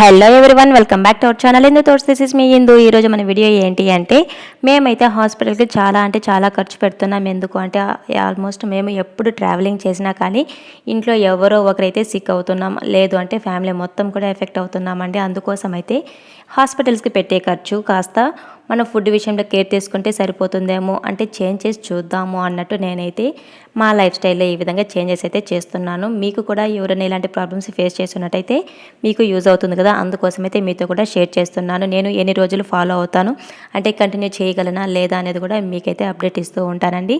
Hello one welcome back to our channel ఎందు తోర్స్ this is మీ ఇందు ఈరోజు మన వీడియో ఏంటి అంటే మేమైతే హాస్పిటల్కి చాలా అంటే చాలా ఖర్చు పెడుతున్నాం. ఎందుకు అంటే ఆల్మోస్ట్ మేము ఎప్పుడు ట్రావెలింగ్ చేసినా కానీ ఇంట్లో ఎవరో ఒకరైతే సిక్ అవుతున్నాం. లేదు అంటే ఫ్యామిలీ మొత్తం కూడా ఎఫెక్ట్ అవుతున్నామండి అందుకోసం అయితే హాస్పిటల్స్కి పెట్టే ఖర్చు కాస్త మనం ఫుడ్ విషయంలో కేర్ తీసుకుంటే సరిపోతుందేమో అంటే చేంజ్ చేసి చూద్దాము అన్నట్టు నేనైతే మా లైఫ్ స్టైల్లో ఈ విధంగా చేంజెస్ అయితే చేస్తున్నాను. మీకు కూడా ఎవరైనా ఇలాంటి ప్రాబ్లమ్స్ ఫేస్ చేస్తున్నట్టయితే మీకు యూజ్ అవుతుంది కదా అందుకోసమైతే మీతో కూడా షేర్ చేస్తున్నాను. నేను ఎన్ని రోజులు ఫాలో అవుతాను అంటే కంటిన్యూ చేయగలనా లేదా అనేది కూడా మీకైతే అప్డేట్ ఇస్తూ ఉంటానండి.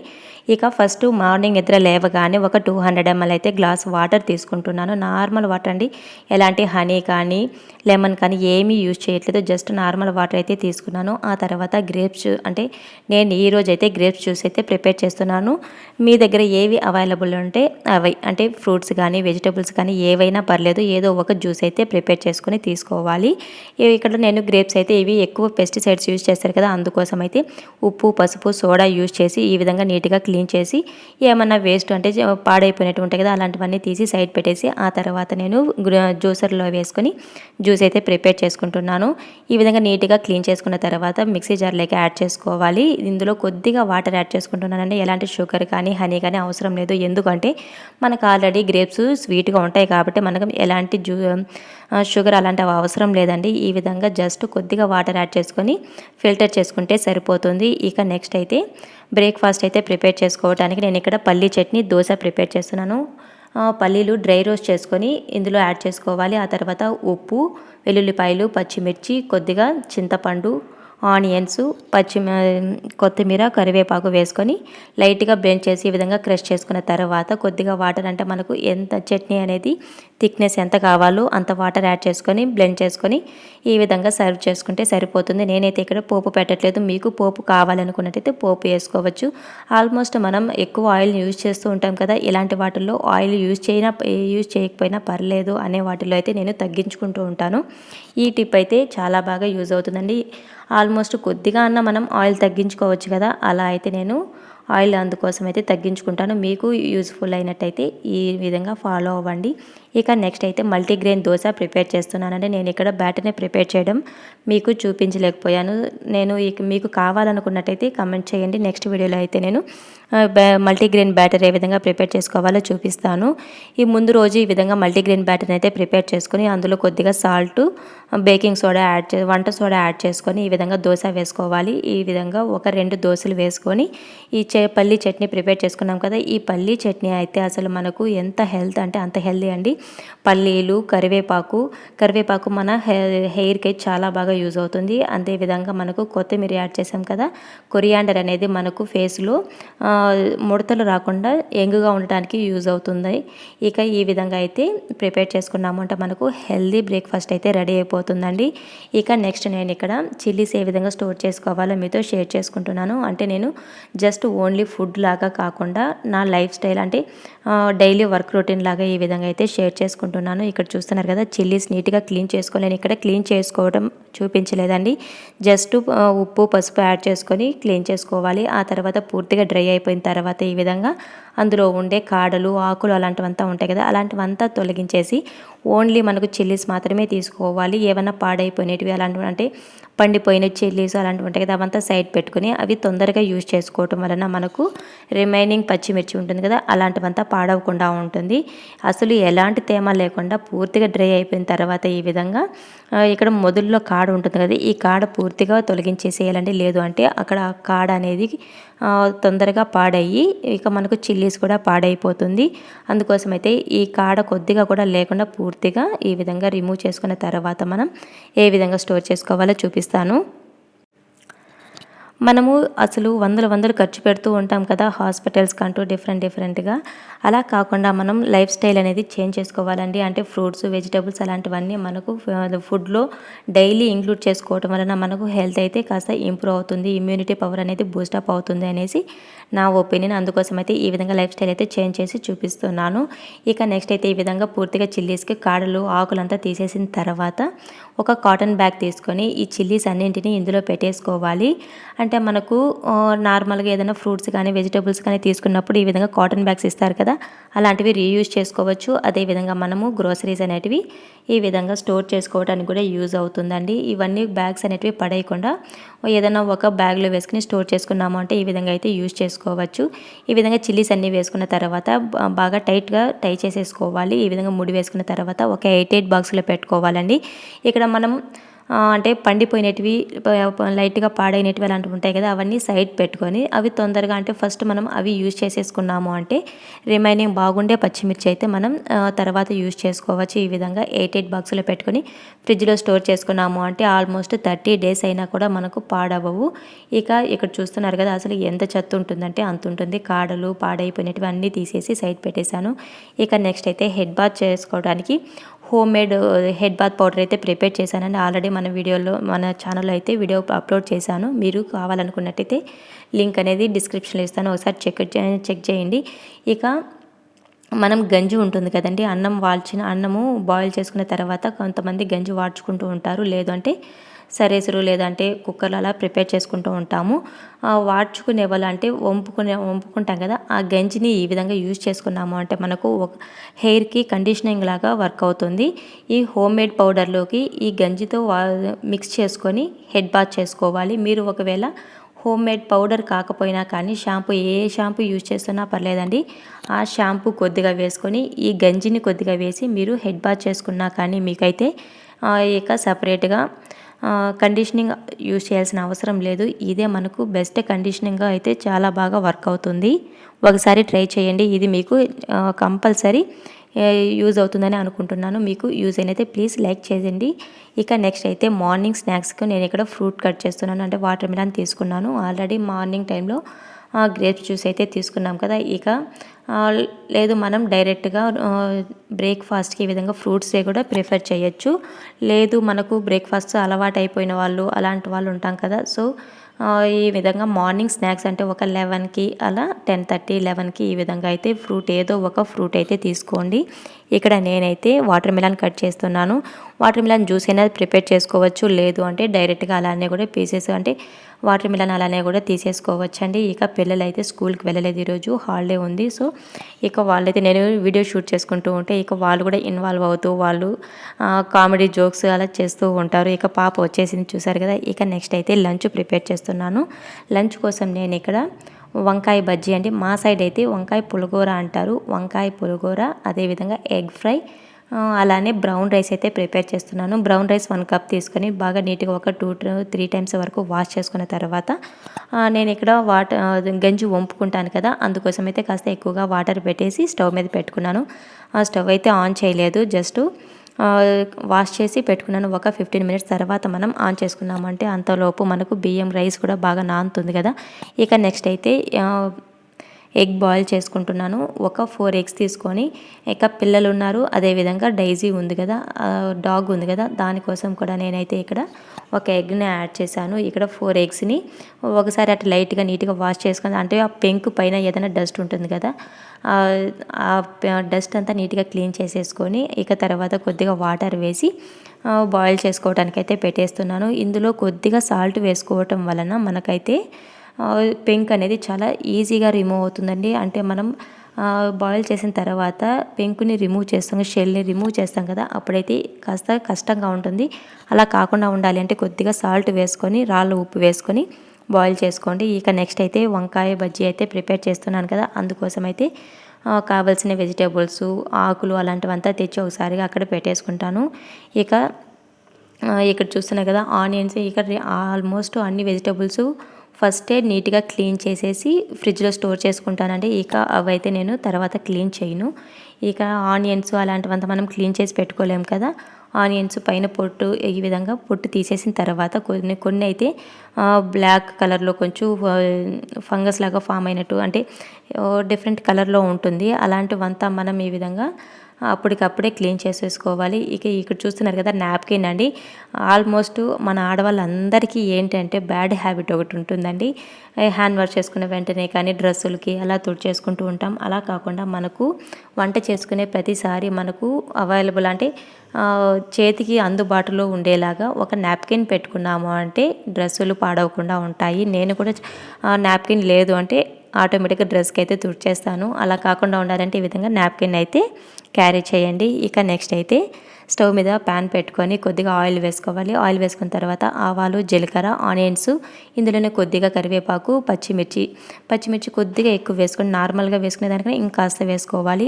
ఇక ఫస్ట్ మార్నింగ్ నిద్ర లేవగానే ఒక టూ హండ్రెడ్ ఎంఎల్ అయితే గ్లాస్ వాటర్ తీసుకుంటున్నాను. నార్మల్ వాటర్ అండి ఎలాంటి హనీ కానీ లెమన్ కానీ ఏమీ యూజ్ చేయట్లేదు జస్ట్ నార్మల్ వాటర్ అయితే తీసుకున్నాను. ఆ తర్వాత గ్రేప్స్ అంటే నేను ఈ రోజు అయితే గ్రేప్స్ జ్యూస్ అయితే ప్రిపేర్ చేస్తున్నాను. మీ దగ్గర ఏవి అవైలబుల్ ఉంటే అవి అంటే ఫ్రూట్స్ కానీ వెజిటబుల్స్ కానీ ఏవైనా పర్లేదు ఏదో ఒక జ్యూస్ అయితే ప్రిపేర్ చేసుకుని తీసుకోవాలి. ఇక్కడ నేను గ్రేప్స్ అయితే ఇవి ఎక్కువ పెస్టిసైడ్స్ యూజ్ చేస్తారు కదా అందుకోసం అయితే ఉప్పు పసుపు సోడా యూజ్ చేసి ఈ విధంగా నీట్గా క్లీన్ చేసి ఏమన్నా వేస్ట్ అంటే పాడైపోయినట్టు ఉంటాయి కదా అలాంటివన్నీ తీసి సైడ్ పెట్టేసి ఆ తర్వాత నేను జ్యూసర్లో వేసుకొని జ్యూస్ అయితే ప్రిపేర్ చేసుకుంటున్నాను. ఈ విధంగా నీట్గా క్లీన్ చేసుకున్న తర్వాత మిక్సీ జార్లోకి యాడ్ చేసుకోవాలి. ఇందులో కొద్దిగా వాటర్ యాడ్ చేసుకుంటున్నానండి. ఎలాంటి షుగర్ కానీ హనీ కానీ అవసరం లేదు. ఎందుకంటే మనకు ఆల్రెడీ గ్రేప్స్ స్వీట్గా ఉంటాయి కాబట్టి మనకు ఎలాంటి జ్యూ షుగర్ అలాంటివి అవసరం లేదండి. ఈ విధంగా జస్ట్ కొద్దిగా వాటర్ యాడ్ చేసుకొని ఫిల్టర్ చేసుకుంటే సరిపోతుంది. ఇక నెక్స్ట్ అయితే బ్రేక్ఫాస్ట్ అయితే ప్రిపేర్ చేసుకోవడానికి నేను ఇక్కడ పల్లీ చట్నీ దోశ ప్రిపేర్ చేస్తున్నాను. పల్లీలు డ్రై రోస్ట్ చేసుకొని ఇందులో యాడ్ చేసుకోవాలి. ఆ తర్వాత ఉప్పు వెల్లుల్లిపాయలు పచ్చిమిర్చి కొద్దిగా చింతపండు ఆనియన్స్ పచ్చి కొత్తిమీర కరివేపాకు వేసుకొని లైట్గా బ్లెండ్ చేసి ఈ విధంగా క్రష్ చేసుకున్న తర్వాత కొద్దిగా వాటర్ అంటే మనకు ఎంత చట్నీ అనేది థిక్నెస్ ఎంత కావాలో అంత వాటర్ యాడ్ చేసుకొని బ్లెండ్ చేసుకొని ఈ విధంగా సర్వ్ చేసుకుంటే సరిపోతుంది. నేనైతే ఇక్కడ పోపు పెట్టట్లేదు. మీకు పోపు కావాలనుకున్నట్టయితే పోపు వేసుకోవచ్చు. ఆల్మోస్ట్ మనం ఎక్కువ ఆయిల్ యూజ్ చేస్తూ ఉంటాం కదా ఇలాంటి వాటిల్లో ఆయిల్ యూజ్ చేయనా యూజ్ చేయకపోయినా పర్లేదు అనే వాటిలో అయితే నేను తగ్గించుకుంటూ ఉంటాను. ఈ టిప్ అయితే చాలా బాగా యూజ్ అవుతుందండి. ఆల్మోస్ట్ కొద్దిగా అన్న మనం ఆయిల్ తగ్గించుకోవచ్చు కదా అలా అయితే నేను ఆయిల్ అందుకోసం అయితే తగ్గించుకుంటాను. మీకు యూజ్ఫుల్ అయినట్టయితే ఈ విధంగా ఫాలో అవ్వండి. ఇక నెక్స్ట్ అయితే మల్టీగ్రెయిన్ దోశ ప్రిపేర్ చేస్తున్నానంటే నేను ఇక్కడ బ్యాటర్ని ప్రిపేర్ చేయడం మీకు చూపించలేకపోయాను. నేను మీకు కావాలనుకున్నట్టయితే కమెంట్ చేయండి. నెక్స్ట్ వీడియోలో అయితే నేను మల్టీగ్రెయిన్ బ్యాటర్ ఏ విధంగా ప్రిపేర్ చేసుకోవాలో చూపిస్తాను. ఈ ముందు రోజు ఈ విధంగా మల్టీగ్రెయిన్ బ్యాటర్ని అయితే ప్రిపేర్ చేసుకుని అందులో కొద్దిగా సాల్ట్ బేకింగ్ సోడా యాడ్ చే వంట సోడా యాడ్ చేసుకొని ఈ విధంగా దోశ వేసుకోవాలి. ఈ విధంగా ఒక రెండు దోశలు వేసుకొని ఈ చే పల్లీ చట్నీ ప్రిపేర్ చేసుకున్నాం కదా ఈ పల్లీ చట్నీ అయితే అసలు మనకు ఎంత హెల్త్ అంటే అంత హెల్దీ అండి. పల్లీలు కరివేపాకు కరివేపాకు మన హెయిర్కి చాలా బాగా యూజ్ అవుతుంది. అదేవిధంగా మనకు కొత్తిమీర యాడ్ చేసాం కదా కొరియాండర్ అనేది మనకు ఫేస్లో ముడతలు రాకుండా యంగ్గా ఉండటానికి యూజ్ అవుతుంది. ఇక ఈ విధంగా అయితే ప్రిపేర్ చేసుకున్నామంటే మనకు హెల్దీ బ్రేక్ఫాస్ట్ అయితే రెడీ అయిపోతుందండి. ఇక నెక్స్ట్ నేను ఇక్కడ చిల్లీస్ ఏ విధంగా స్టోర్ చేసుకోవాలో మీతో షేర్ చేసుకుంటున్నాను. అంటే నేను జస్ట్ ఓన్లీ ఫుడ్ లాగా కాకుండా నా లైఫ్ స్టైల్ అంటే డైలీ వర్క్ రొటీన్ లాగా ఈ విధంగా అయితే షేర్ చేసుకుంటున్నాను. ఇక్కడ చూస్తున్నారు కదా చిల్లీస్ నీట్గా క్లీన్ చేసుకోలేను ఇక్కడ క్లీన్ చేసుకోవడం చూపించలేదండి. జస్ట్ ఉప్పు పసుపు యాడ్ చేసుకొని క్లీన్ చేసుకోవాలి. ఆ తర్వాత పూర్తిగా డ్రై అయిపోయిన తర్వాత ఈ విధంగా అందులో ఉండే కాడలు ఆకులు అలాంటివంతా ఉంటాయి కదా అలాంటివంతా తొలగించేసి ఓన్లీ మనకు చిల్లీస్ మాత్రమే తీసుకోవాలి. ఏమైనా పాడైపోయినవి అలాంటివి అంటే పండిపోయిన చిల్లీస్ అలాంటివి ఉంటాయి కదా అవంతా సైడ్ పెట్టుకుని అవి తొందరగా యూజ్ చేసుకోవటం వలన మనకు రిమైనింగ్ పచ్చిమిర్చి ఉంటుంది కదా అలాంటివంతా పాడవకుండా ఉంటుంది. అసలు ఎలాంటి తేమ లేకుండా పూర్తిగా డ్రై అయిపోయిన తర్వాత ఈ విధంగా ఇక్కడ మొదల్లో కాడ ఉంటుంది కదా ఈ కాడ పూర్తిగా తొలగించేసేయాలండి. లేదు అంటే అక్కడ కాడ అనేది తొందరగా పాడయ్యి ఇక మనకు చిల్లీస్ కూడా పాడైపోతుంది. అందుకోసం అయితే ఈ కాడ కొద్దిగా కూడా లేకుండా పూర్తిగా ఈ విధంగా రిమూవ్ చేసుకున్న తర్వాత మనం ఏ విధంగా స్టోర్ చేసుకోవాలో చూపిస్తాను. మనము అసలు వందల వందలు ఖర్చు పెడుతూ ఉంటాం కదా హాస్పిటల్స్ కంటూ డిఫరెంట్ డిఫరెంట్గా అలా కాకుండా మనం లైఫ్ స్టైల్ అనేది చేంజ్ చేసుకోవాలండి. అంటే ఫ్రూట్స్ వెజిటబుల్స్ అలాంటివన్నీ మనకు ఫుడ్లో డైలీ ఇంక్లూడ్ చేసుకోవటం వలన మనకు హెల్త్ అయితే కాస్త ఇంప్రూవ్ అవుతుంది. ఇమ్యూనిటీ పవర్ అనేది బూస్టప్ అవుతుంది అనేసి నా ఒపీనియన్. అందుకోసం అయితే ఈ విధంగా లైఫ్ స్టైల్ అయితే చేంజ్ చేసి చూపిస్తున్నాను. ఇక నెక్స్ట్ అయితే ఈ విధంగా పూర్తిగా చిల్లీస్కి కాడలు ఆకులంతా తీసేసిన తర్వాత ఒక కాటన్ బ్యాగ్ తీసుకొని ఈ చిల్లీస్ అన్నింటినీ ఇందులో పెట్టేసుకోవాలి. అంటే మనకు నార్మల్గా ఏదైనా ఫ్రూట్స్ కానీ వెజిటబుల్స్ కానీ తీసుకున్నప్పుడు ఈ విధంగా కాటన్ బ్యాగ్స్ ఇస్తారు కదా అలాంటివి రీయూజ్ చేసుకోవచ్చు. అదేవిధంగా మనము గ్రోసరీస్ అనేటివి ఈ విధంగా స్టోర్ చేసుకోవడానికి కూడా యూజ్ అవుతుందండి. ఇవన్నీ బ్యాగ్స్ అనేటివి పడేయకుండా ఏదైనా ఒక బ్యాగ్లో వేసుకుని స్టోర్ చేసుకున్నాము అంటే ఈ విధంగా అయితే యూజ్ వేసుకోవచ్చు. ఈ విధంగా చిల్లీస్ అన్నీ వేసుకున్న తర్వాత బాగా టైట్గా టై చేసేసుకోవాలి. ఈ విధంగా ముడి వేసుకున్న తర్వాత ఒక ఎయిట్ ఎయిట్ బాక్స్లో పెట్టుకోవాలండి. ఇక్కడ మనం అంటే పండిపోయినవి లైట్గా పాడైనటివి అలాంటివి ఉంటాయి కదా అవన్నీ సైడ్ పెట్టుకొని అవి తొందరగా అంటే ఫస్ట్ మనం అవి యూజ్ చేసేసుకున్నాము అంటే రిమైనింగ్ బాగుండే పచ్చిమిర్చి అయితే మనం తర్వాత యూజ్ చేసుకోవచ్చు. ఈ విధంగా ఎయిట్ ఎయిట్ బాక్స్లో పెట్టుకొని ఫ్రిడ్జ్లో స్టోర్ చేసుకున్నాము అంటే ఆల్మోస్ట్ థర్టీ డేస్ అయినా కూడా మనకు పాడవవు ఇక ఇక్కడ చూస్తున్నారు కదా అసలు ఎంత చెత్త ఉంటుందంటే అంత ఉంటుంది. కాడలు పాడైపోయినటివి అన్నీ తీసేసి సైడ్ పెట్టేశాను. ఇక నెక్స్ట్ అయితే హెడ్ బాత్ చేసుకోవడానికి home made head bath powder అయితే ప్రిపేర్ చేశానండి. ఆల్రెడీ మన వీడియోలో మన ఛానల్లో అయితే వీడియో అప్లోడ్ చేశాను. మీరు కావాలనుకున్నట్టయితే లింక్ అనేది డిస్క్రిప్షన్లో ఇస్తాను. ఒకసారి చెక్ చెక్ చేయండి. ఇక మనం గంజి ఉంటుంది కదండి. అన్నం వాల్చిన అన్నము బాయిల్ చేసుకున్న తర్వాత కొంతమంది గంజి వాడ్చుకుంటూ ఉంటారు. లేదు అంటే సరేసురు లేదంటే కుక్కర్లు అలా ప్రిపేర్ చేసుకుంటూ ఉంటాము. వాడ్చుకునే వాళ్ళు అంటే వంపుకునే వంపుకుంటాం కదా ఆ గంజిని ఈ విధంగా యూజ్ చేసుకున్నాము అంటే మనకు ఒక హెయిర్కి కండిషనింగ్ లాగా వర్క్ అవుతుంది. ఈ హోమ్ మేడ్ పౌడర్లోకి ఈ గంజితో మిక్స్ చేసుకొని హెడ్ బాత్ చేసుకోవాలి. మీరు ఒకవేళ హోమ్ మేడ్ పౌడర్ కాకపోయినా కానీ షాంపూ ఏ షాంపూ యూజ్ చేస్తున్నా పర్లేదండి. ఆ షాంపూ కొద్దిగా వేసుకొని ఈ గంజిని కొద్దిగా వేసి మీరు హెడ్ బాత్ చేసుకున్నా కానీ మీకైతే ఇక సపరేట్గా కండిషనింగ్ యూజ్ చేయాల్సిన అవసరం లేదు. ఇదే మనకు బెస్ట్ కండిషనింగ్గా అయితే చాలా బాగా వర్క్ అవుతుంది. ఒకసారి ట్రై చేయండి. ఇది మీకు కంపల్సరీ యూజ్ అవుతుందని అనుకుంటున్నాను. మీకు యూజ్ అయినైతే ప్లీజ్ లైక్ చేయండి. ఇక నెక్స్ట్ అయితే మార్నింగ్ స్నాక్స్కి నేను ఇక్కడ ఫ్రూట్ కట్ చేస్తున్నాను. అంటే వాటర్ మిలన్ తీసుకున్నాను ఆల్రెడీ మార్నింగ్ టైంలో గ్రేప్స్ జ్యూస్ అయితే తీసుకున్నాం కదా. ఇక లేదు మనం డైరెక్ట్గా బ్రేక్ఫాస్ట్కి ఈ విధంగా ఫ్రూట్సే కూడా ప్రిఫర్ చేయొచ్చు. లేదు మనకు బ్రేక్ఫాస్ట్ అలవాటు అయిపోయిన వాళ్ళు అలాంటి వాళ్ళు ఉంటాం కదా. సో ఈ విధంగా మార్నింగ్ స్నాక్స్ అంటే ఒక లెవెన్కి అలా టెన్ థర్టీ లెవెన్కి ఈ విధంగా అయితే ఫ్రూట్ ఏదో ఒక ఫ్రూట్ అయితే తీసుకోండి. ఇక్కడ నేనైతే వాటర్ మిలన్ కట్ చేస్తున్నాను. వాటర్ మిలన్ జ్యూస్ అయినా ప్రిపేర్ చేసుకోవచ్చు లేదు అంటే డైరెక్ట్గా అలానే కూడా పీసెస్ అంటే వాటర్ మిలన్ అలానే కూడా తీసేసుకోవచ్చు అండి ఇక పిల్లలు అయితే స్కూల్కి వెళ్ళలేదు ఈరోజు హాలిడే ఉంది. సో ఇక వాళ్ళైతే నేను వీడియో షూట్ చేసుకుంటూ ఉంటే ఇక వాళ్ళు కూడా ఇన్వాల్వ్ అవుతూ వాళ్ళు కామెడీ జోక్స్ అలా చేస్తూ ఉంటారు. ఇక పాప వచ్చేసింది చూసారు కదా ఇక నెక్స్ట్ అయితే లంచ్ ప్రిపేర్ చేస్తున్నాను. లంచ్ కోసం నేను ఇక్కడ వంకాయ బజ్జీ అండి మా సైడ్ అయితే వంకాయ పులగూర అంటారు. వంకాయ పులగూర అదేవిధంగా ఎగ్ ఫ్రై అలానే బ్రౌన్ రైస్ అయితే ప్రిపేర్ చేస్తున్నాను. బ్రౌన్ రైస్ వన్ కప్ తీసుకొని బాగా నీట్గా ఒక టూ త్రీ టైమ్స్ వరకు వాష్ చేసుకున్న తర్వాత నేను ఇక్కడ వాటర్ గంజి వంపుకుంటాను కదా అందుకోసం అయితే కాస్త ఎక్కువగా వాటర్ పెట్టేసి స్టవ్ మీద పెట్టుకున్నాను. ఆ స్టవ్ అయితే ఆన్ చేయలేదు. జస్ట్ వాష్ చేసి పెట్టుకున్నాను. ఒక ఫిఫ్టీన్ మినిట్స్ తర్వాత మనం ఆన్ చేసుకున్నామంటే అంతలోపు మనకు బియ్యం రైస్ కూడా బాగా నానుతుంది కదా. ఇక నెక్స్ట్ అయితే ఎగ్ బాయిల్ చేసుకుంటున్నాను. ఒక ఫోర్ ఎగ్స్ తీసుకొని ఇక పిల్లలు ఉన్నారు. అదేవిధంగా డైజీ ఉంది కదా డాగ్ ఉంది కదా. దానికోసం కూడా నేనైతే ఇక్కడ ఒక ఎగ్ని యాడ్ చేశాను. ఇక్కడ ఫోర్ ఎగ్స్ని ఒకసారి అట్లా లైట్గా నీట్గా వాష్ చేసుకుని అంటే ఆ పెంకు పైన ఏదైనా డస్ట్ ఉంటుంది కదా ఆ- డస్ట్ అంతా నీట్గా క్లీన్ చేసేసుకొని ఇక తర్వాత కొద్దిగా వాటర్ వేసి బాయిల్ చేసుకోవడానికి అయితే పెట్టేస్తున్నాను. ఇందులో కొద్దిగా సాల్ట్ వేసుకోవటం వలన మనకైతే పెంక్ అనేది చాలా ఈజీగా రిమూవ్ అవుతుందండి. అంటే మనం బాయిల్ చేసిన తర్వాత పెంకుని రిమూవ్ చేస్తాం షెల్ని రిమూవ్ చేస్తాం కదా అప్పుడైతే కాస్త కష్టంగా ఉంటుంది. అలా కాకుండా ఉండాలి అంటే కొద్దిగా సాల్ట్ వేసుకొని రాళ్ళు ఉప్పు వేసుకొని బాయిల్ చేసుకోండి. ఇక నెక్స్ట్ అయితే వంకాయ బజ్జీ అయితే ప్రిపేర్ చేస్తున్నాను కదా అందుకోసం అయితే కావాల్సిన వెజిటేబుల్స్ ఆకులు అలాంటివంతా తెచ్చి ఒకసారిగా అక్కడ పెట్టేసుకుంటాను. ఇక ఇక్కడ చూస్తున్నా కదా ఆనియన్స్ ఇక్కడ ఆల్మోస్ట్ అన్ని వెజిటేబుల్స్ ఫస్టే నీట్గా క్లీన్ చేసేసి ఫ్రిడ్జ్లో స్టోర్ చేసుకుంటానండి. ఇక అవైతే నేను తర్వాత క్లీన్ చేయను. ఇక ఆనియన్స్ అలాంటివంతా మనం క్లీన్ చేసి పెట్టుకోలేం కదా. ఆనియన్స్ పైన పొట్టు ఈ విధంగా పొట్టు తీసేసిన తర్వాత కొన్ని కొన్ని అయితే బ్లాక్ కలర్లో కొంచెం ఫంగస్ లాగా ఫామ్ అయినట్టు అంటే డిఫరెంట్ కలర్లో ఉంటుంది. అలాంటివంతా మనం ఈ విధంగా అప్పటికప్పుడే క్లీన్ చేసేసుకోవాలి. ఇక ఇక్కడ చూస్తున్నారు కదా నాప్కిన్ అండి. ఆల్మోస్ట్ మన ఆడవాళ్ళందరికీ ఏంటంటే బ్యాడ్ హ్యాబిట్ ఒకటి ఉంటుందండి. హ్యాండ్ వాష్ చేసుకున్న వెంటనే కానీ డ్రెస్సులకి అలా తుడిచేసుకుంటూ ఉంటాం. అలా కాకుండా మనకు వంట చేసుకునే ప్రతిసారి మనకు అవైలబుల్ అంటే చేతికి అందుబాటులో ఉండేలాగా ఒక నాప్కిన్ పెట్టుకున్నాము అంటే డ్రెస్సులు పాడవకుండా ఉంటాయి. నేను కూడా నాప్కిన్ లేదు అంటే ఆటోమేటిక్గా డ్రెస్కి అయితే తుడిచేస్తాను. అలా కాకుండా ఉండాలంటే ఈ విధంగా నాప్కిన్ అయితే క్యారీ చేయండి. ఇక నెక్స్ట్ అయితే స్టవ్ మీద ప్యాన్ పెట్టుకొని కొద్దిగా ఆయిల్ వేసుకోవాలి. ఆయిల్ వేసుకున్న తర్వాత ఆవాలు జీలకర్ర ఆనియన్స్ ఇందులోనే కొద్దిగా కరివేపాకు పచ్చిమిర్చి. పచ్చిమిర్చి కొద్దిగా ఎక్కువ వేసుకొని నార్మల్గా వేసుకునే దానికన్నా ఇంకాస్త వేసుకోవాలి.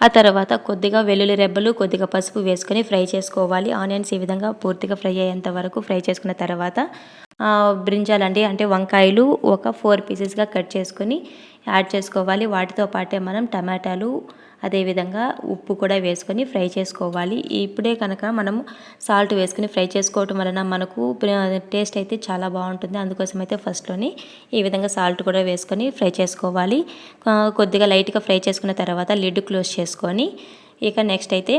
ఆ తర్వాత కొద్దిగా వెల్లుల్లి రెబ్బలు కొద్దిగా పసుపు వేసుకొని ఫ్రై చేసుకోవాలి. ఆనియన్స్ ఈ విధంగా పూర్తిగా ఫ్రై అయ్యేంత వరకు ఫ్రై చేసుకున్న తర్వాత బ్రింజాలండి అంటే వంకాయలు ఒక ఫోర్ పీసెస్గా కట్ చేసుకొని యాడ్ చేసుకోవాలి. వాటితో పాటే మనం టమాటాలు అదేవిధంగా ఉప్పు కూడా వేసుకొని ఫ్రై చేసుకోవాలి. ఇప్పుడే కనుక మనం సాల్ట్ వేసుకొని ఫ్రై చేసుకోవటం వలన మనకు టేస్ట్ అయితే చాలా బాగుంటుంది. అందుకోసం అయితే ఫస్ట్లోని ఈ విధంగా సాల్ట్ కూడా వేసుకొని ఫ్రై చేసుకోవాలి. కొద్దిగా లైట్గా ఫ్రై చేసుకున్న తర్వాత లిడ్ క్లోజ్ చేసుకొని ఇక నెక్స్ట్ అయితే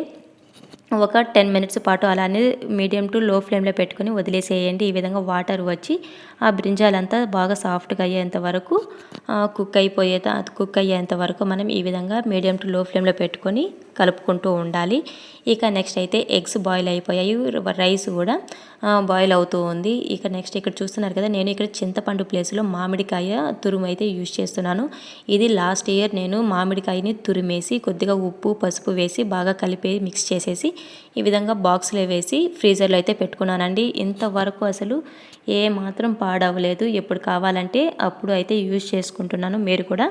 ఒక టెన్ మినిట్స్ పాటు అలానే మీడియం టు లో ఫ్లేమ్లో పెట్టుకొని వదిలేసేయండి. ఈ విధంగా వాటర్ వచ్చి ఆ బ్రింజాలంతా బాగా సాఫ్ట్గా అయ్యేంత వరకు కుక్ అయిపోయే కుక్ అయ్యేంత వరకు మనం ఈ విధంగా మీడియం టు లో ఫ్లేమ్లో పెట్టుకొని కలుపుకుంటూ ఉండాలి. ఇక నెక్స్ట్ అయితే ఎగ్స్ బాయిల్ అయిపోయాయి. రైస్ కూడా బాయిల్ అవుతూ ఉంది. ఇక నెక్స్ట్ ఇక్కడ చూస్తున్నారు కదా నేను ఇక్కడ చింతపండు ప్లేస్లో మామిడికాయ తురుము అయితే యూజ్ చేస్తున్నాను. ఇది లాస్ట్ ఇయర్ నేను మామిడికాయని తురిమేసి కొద్దిగా ఉప్పు పసుపు వేసి బాగా కలిపి మిక్స్ చేసేసి ఈ విధంగా బాక్స్లో వేసి ఫ్రీజర్లో అయితే పెట్టుకున్నానండి. ఇంతవరకు అసలు ఏ మాత్రం పాడవలేదు. ఎప్పుడు కావాలంటే అప్పుడు అయితే యూజ్ చేసుకుంటున్నాను. మీరు కూడా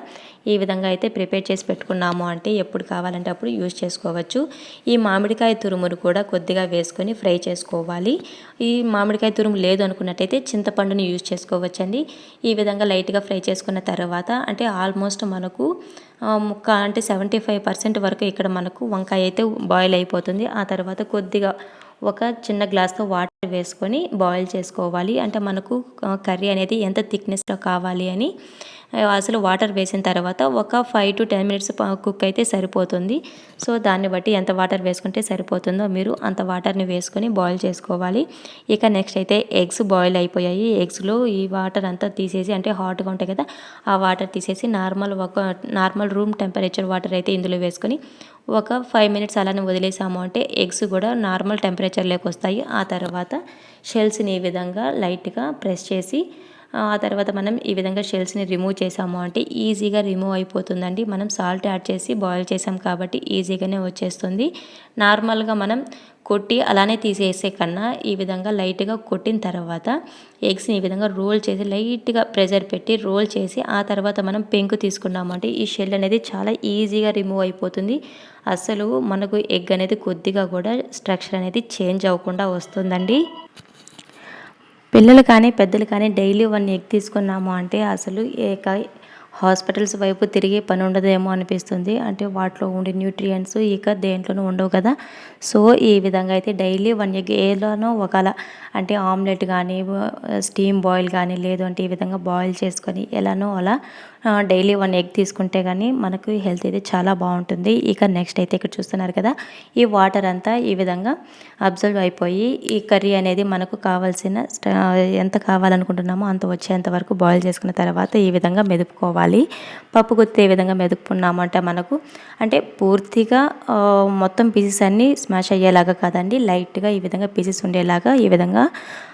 ఈ విధంగా అయితే ప్రిపేర్ చేసి పెట్టుకున్నాము అంటే ఎప్పుడు కావాలంటే అప్పుడు యూజ్ చేసుకోవచ్చు. ఈ మామిడికాయ తురుమును కూడా కొద్దిగా వేసుకొని ఫ్రై చేసుకోవాలి. ఈ మామిడికాయ తురుము లేదు అనుకున్నట్టయితే చింతపండుని యూజ్ చేసుకోవచ్చండి. ఈ విధంగా లైట్గా ఫ్రై చేసుకున్న తర్వాత అంటే ఆల్మోస్ట్ మనకు ముక్క అంటే సెవెంటీ ఫైవ్ పర్సెంట్ వరకు ఇక్కడ మనకు వంకాయ అయితే బాయిల్ అయిపోతుంది. ఆ తర్వాత కొద్దిగా ఒక చిన్న గ్లాస్తో వాటర్ వేసుకొని బాయిల్ చేసుకోవాలి. అంటే మనకు కర్రీ అనేది ఎంత థిక్నెస్లో కావాలి అని అసలు వాటర్ వేసిన తర్వాత ఒక five to ten minutes cook అయితే సరిపోతుంది. సో దాన్ని బట్టి ఎంత వాటర్ వేసుకుంటే సరిపోతుందో మీరు అంత వాటర్ని వేసుకొని బాయిల్ చేసుకోవాలి. ఇక నెక్స్ట్ అయితే ఎగ్స్ బాయిల్ అయిపోయాయి. ఎగ్స్లో ఈ వాటర్ అంతా తీసేసి అంటే హాట్గా ఉంటాయి కదా ఆ వాటర్ తీసేసి నార్మల్ ఒక నార్మల్ రూమ్ టెంపరేచర్ వాటర్ అయితే ఇందులో వేసుకొని ఒక ఫైవ్ మినిట్స్ అలానే వదిలేసాము అంటే ఎగ్స్ కూడా నార్మల్ టెంపరేచర్లోకి వస్తాయి. ఆ తర్వాత షెల్స్ని ఈ విధంగా లైట్గా ప్రెస్ చేసి ఆ తర్వాత మనం ఈ విధంగా షెల్స్ని రిమూవ్ చేసాము అంటే ఈజీగా రిమూవ్ అయిపోతుందండి. మనం సాల్ట్ యాడ్ చేసి బాయిల్ చేసాం కాబట్టి ఈజీగానే వచ్చేస్తుంది. నార్మల్గా మనం కొట్టి అలానే తీసేసే కన్నా ఈ విధంగా లైట్గా కొట్టిన తర్వాత ఎగ్స్ని ఈ విధంగా రోల్ చేసి లైట్గా ప్రెజర్ పెట్టి రోల్ చేసి ఆ తర్వాత మనం పెంకు తీసుకున్నాము అంటే ఈ షెల్ అనేది చాలా ఈజీగా రిమూవ్ అయిపోతుంది. అసలు మనకు ఎగ్ అనేది కొద్దిగా కూడా స్ట్రక్చర్ అనేది చేంజ్ అవ్వకుండా వస్తుందండి. పిల్లలు కానీ పెద్దలు కానీ డైలీ వన్ ఎగ్ తీసుకున్నాము అంటే అసలు ఏక హాస్పిటల్స్ వైపు తిరిగే పని ఉండదేమో అనిపిస్తుంది. అంటే వాటిలో ఉండే న్యూట్రియంట్స్ ఇక దేంట్లోనూ ఉండవు కదా. సో ఈ విధంగా అయితే డైలీ వన్ ఎగ్ ఏలోనో ఒకలా అంటే ఆమ్లెట్ కానీ స్టీమ్ బాయిల్ కానీ లేదు అంటే ఈ విధంగా బాయిల్ చేసుకొని ఎలానో అలా డైలీ వన్ ఎగ్ తీసుకుంటే కానీ మనకు హెల్త్ అయితే చాలా బాగుంటుంది. ఇక నెక్స్ట్ అయితే ఇక్కడ చూస్తున్నారు కదా ఈ వాటర్ అంతా ఈ విధంగా అబ్జర్వ్ అయిపోయి ఈ కర్రీ అనేది మనకు కావాల్సిన స్ట- ఎంత కావాలనుకుంటున్నామో అంత వచ్చేంత వరకు బాయిల్ చేసుకున్న తర్వాత ఈ విధంగా మెదుపుకోవాలి. పప్పు గుత్తి ఏ విధంగా మెదుపుకున్నామంటే మనకు అంటే పూర్తిగా మొత్తం పీసెస్ అన్నీ స్మాష్ అయ్యేలాగా కాదండి. లైట్గా ఈ విధంగా పీసెస్ ఉండేలాగా ఈ విధంగా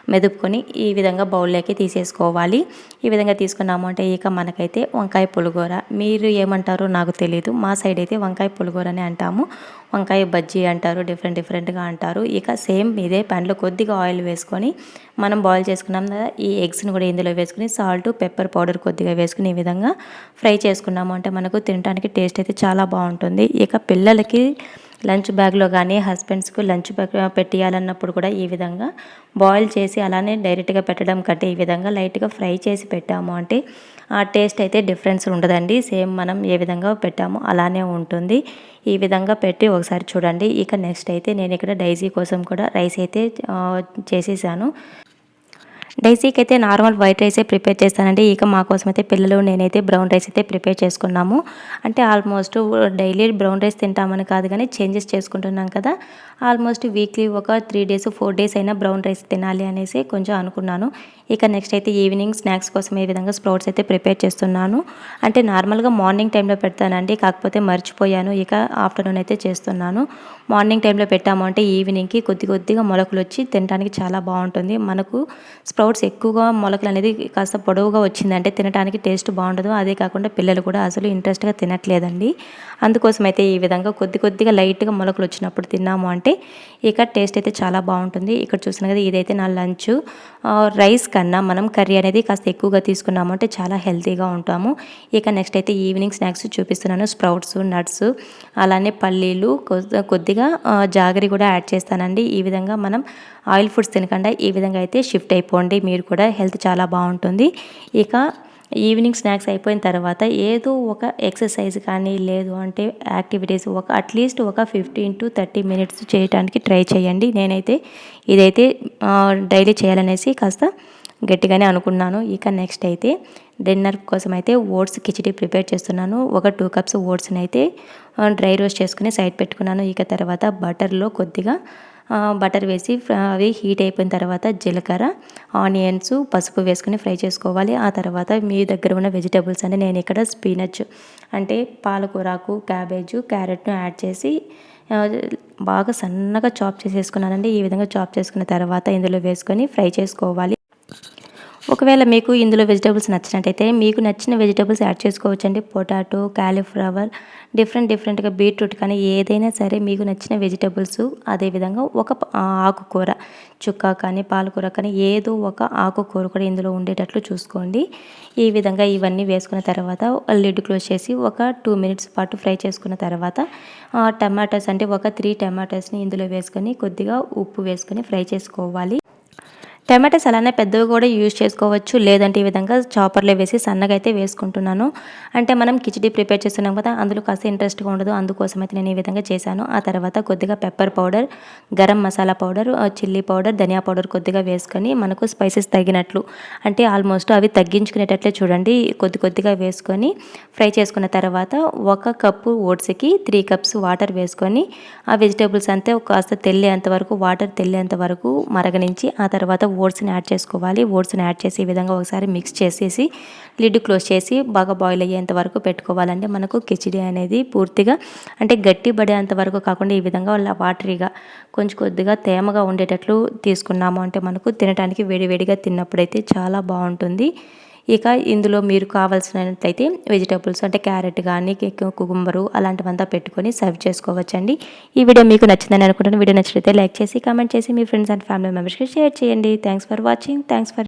మెదుపుకొని ఈ విధంగా బౌల్లోకి తీసేసుకోవాలి. ఈ విధంగా తీసుకున్నాము అంటే ఇక మనకైతే వంకాయ పులిగూర మీరు ఏమంటారో నాకు తెలియదు మా సైడ్ అయితే వంకాయ పులిగూర అని అంటాము. వంకాయ బజ్జీ అంటారు డిఫరెంట్ డిఫరెంట్గా అంటారు. ఇక సేమ్ ఇదే పండ్లు కొద్దిగా ఆయిల్ వేసుకొని మనం బాయిల్ చేసుకున్నాం కదా ఈ ఎగ్స్ని కూడా ఇందులో వేసుకుని సాల్ట్ పెప్పర్ పౌడర్ కొద్దిగా వేసుకుని ఈ విధంగా ఫ్రై చేసుకున్నాము అంటే మనకు తినడానికి టేస్ట్ అయితే చాలా బాగుంటుంది. ఇక పిల్లలకి లంచ్ బ్యాగ్లో కానీ హస్బెండ్స్కు లంచ్ బ్యాగ్ పెట్టియాలన్నప్పుడు కూడా ఈ విధంగా బాయిల్ చేసి అలానే డైరెక్ట్గా పెట్టడం కంటే ఈ విధంగా లైట్గా ఫ్రై చేసి పెట్టాము. అంటే ఆ టేస్ట్ అయితే డిఫరెన్స్ ఉండదండి. సేమ్ మనం ఏ విధంగా పెట్టామో అలానే ఉంటుంది. ఈ విధంగా పెట్టి ఒకసారి చూడండి. ఇక నెక్స్ట్ అయితే నేను ఇక్కడ డైజీ కోసం కూడా రైస్ అయితే చేసేసాను. డైసీకి అయితే నార్మల్ వైట్ రైసే ప్రిపేర్ చేస్తానండి. ఇక మా కోసం అయితే పిల్లలు నేనైతే బ్రౌన్ రైస్ అయితే ప్రిపేర్ చేసుకున్నాము. అంటే ఆల్మోస్ట్ డైలీ బ్రౌన్ రైస్ తింటామని కాదు కానీ చేంజెస్ చేసుకుంటున్నాం కదా. ఆల్మోస్ట్ వీక్లీ ఒక త్రీ డేస్ ఫోర్ డేస్ అయినా బ్రౌన్ రైస్ తినాలి అనేసి కొంచెం అనుకున్నాను. ఇక నెక్స్ట్ అయితే ఈవినింగ్ స్నాక్స్ కోసం ఏ విధంగా స్ప్రౌట్స్ అయితే ప్రిపేర్ చేస్తున్నాను. అంటే నార్మల్గా మార్నింగ్ టైంలో పెడతానండి కాకపోతే మర్చిపోయాను. ఇక ఆఫ్టర్నూన్ అయితే చేస్తున్నాను. మార్నింగ్ టైంలో పెట్టాము అంటే ఈవినింగ్కి కొద్ది కొద్దిగా మొలకలు వచ్చి తినడానికి చాలా బాగుంటుంది. మనకు స్ప్రౌట్స్ ఎక్కువగా మొలకలు అనేది కాస్త పొడవుగా వచ్చిందంటే తినడానికి టేస్ట్ బాగుండదు. అదే కాకుండా పిల్లలు కూడా అసలు ఇంట్రెస్ట్గా తినట్లేదండి. అందుకోసం అయితే ఈ విధంగా కొద్ది కొద్దిగా లైట్గా మొలకలు వచ్చినప్పుడు తిన్నాము అంటే ఇక టేస్ట్ అయితే చాలా బాగుంటుంది. ఇక్కడ చూసిన కదా ఇదైతే నా లంచ్. రైస్ కన్నా మనం కర్రీ అనేది కాస్త ఎక్కువగా తీసుకున్నాము అంటే చాలా హెల్తీగా ఉంటాము. ఇక నెక్స్ట్ అయితే ఈవినింగ్ స్నాక్స్ చూపిస్తున్నాను. స్ప్రౌట్స్ నట్స్ అలానే పల్లీలు కొద్ది- కొద్దిగా జాగరి కూడా యాడ్ చేస్తానండి. ఈ విధంగా మనం ఆయిల్ ఫుడ్స్ తినకుండా ఈ విధంగా అయితే షిఫ్ట్ అయిపోండి. మీరు కూడా హెల్త్ చాలా బాగుంటుంది. ఇక ఈవినింగ్ స్నాక్స్ అయిపోయిన తర్వాత ఏదో ఒక ఎక్సర్సైజ్ కానీ లేదు అంటే యాక్టివిటీస్ ఒక అట్లీస్ట్ ఒక ఫిఫ్టీన్ టు థర్టీ మినిట్స్ చేయడానికి ట్రై చేయండి. నేనైతే ఇదైతే డైలీ చేయాలనేసి కాస్త గట్టిగానే అనుకున్నాను. ఇక నెక్స్ట్ అయితే డిన్నర్ కోసం అయితే ఓట్స్ కిచిడి ప్రిపేర్ చేస్తున్నాను. ఒక టూ కప్స్ ఓట్స్ని అయితే డ్రై రోస్ట్ చేసుకుని సైడ్ పెట్టుకున్నాను. ఇక తర్వాత బటర్లో కొద్దిగా బటర్ వేసి అవి హీట్ అయిపోయిన తర్వాత జీలకర్ర ఆనియన్స్ పసుపు వేసుకుని ఫ్రై చేసుకోవాలి. ఆ తర్వాత మీ దగ్గర ఉన్న వెజిటేబుల్స్ అంటే నేను ఇక్కడ స్పినచ్ అంటే పాలకూరాకు క్యాబేజు క్యారెట్ను యాడ్ చేసి బాగా సన్నగా చాప్ చేసేసుకున్నానండి. ఈ విధంగా చాప్ చేసుకున్న తర్వాత ఇందులో వేసుకొని ఫ్రై చేసుకోవాలి. ఒకవేళ మీకు ఇందులో వెజిటేబుల్స్ నచ్చినట్టయితే మీకు నచ్చిన వెజిటేబుల్స్ యాడ్ చేసుకోవచ్చండి. పొటాటో క్యాలీఫ్లవర్ డిఫరెంట్ డిఫరెంట్గా బీట్రూట్ కానీ ఏదైనా సరే మీకు నచ్చిన వెజిటేబుల్స్ అదేవిధంగా ఒక ఆకుకూర చుక్క కానీ పాలకూర కానీ ఏదో ఒక ఆకుకూర కూడా ఇందులో ఉండేటట్లు చూసుకోండి. ఈ విధంగా ఇవన్నీ వేసుకున్న తర్వాత లిడ్ క్లోజ్ చేసి ఒక టూ మినిట్స్ పాటు ఫ్రై చేసుకున్న తర్వాత ఆ, టమాటాస్ అంటే ఒక త్రీ టమాటాస్ని ఇందులో వేసుకొని కొద్దిగా ఉప్పు వేసుకొని ఫ్రై చేసుకోవాలి. టమాటాస్ అలానే పెద్దవి కూడా యూజ్ చేసుకోవచ్చు. లేదంటే ఈ విధంగా చాపర్లో వేసి సన్నగా అయితే వేసుకుంటున్నాను. అంటే మనం కిచిడి ప్రిపేర్ చేస్తున్నాం కదా అందులో కాస్త ఇంట్రెస్ట్గా ఉండదు. అందుకోసం అయితే నేను ఈ విధంగా చేశాను. ఆ తర్వాత కొద్దిగా pepper powder garam masala powder chilli powder ధనియా పౌడర్ కొద్దిగా వేసుకొని మనకు స్పైసెస్ తగినట్లు అంటే ఆల్మోస్ట్ అవి తగ్గించుకునేటట్లే చూడండి. కొద్ది కొద్దిగా వేసుకొని ఫ్రై చేసుకున్న తర్వాత ఒక కప్పు ఓట్స్కి త్రీ కప్స్ వాటర్ వేసుకొని ఆ వెజిటేబుల్స్ అంతా కాస్త తెల్లేంత వరకు వాటర్ తెల్లేంత వరకు మరగనించి ఆ తర్వాత ఓట్స్ని యాడ్ చేసుకోవాలి. ఓట్స్ని యాడ్ చేసి ఈ విధంగా ఒకసారి మిక్స్ చేసేసి లిడ్ క్లోజ్ చేసి బాగా బాయిల్ అయ్యేంత వరకు పెట్టుకోవాలంటే మనకు కిచిడి అనేది పూర్తిగా అంటే గట్టి పడేంత వరకు కాకుండా ఈ విధంగా వాటరీగా కొంచెం కొద్దిగా తేమగా ఉండేటట్లు తీసుకున్నాము అంటే మనకు తినడానికి వేడివేడిగా తిన్నప్పుడైతే చాలా బాగుంటుంది. ఇక ఇందులో మీరు కావాల్సినట్లయితే వెజిటేబుల్స్ అంటే క్యారెట్ కానీ కుకుంబరు అలాంటివంతా పెట్టుకొని సర్వ్ చేసుకోవచ్చండి. ఈ వీడియో మీకు నచ్చిందని అనుకుంటున్నాను. వీడియో నచ్చితే లైక్ చేసి కామెంట్ చేసి మీ ఫ్రెండ్స్ అండ్ ఫ్యామిలీ మెంబర్స్కి షేర్ చేయండి. Thanks for watching thanks for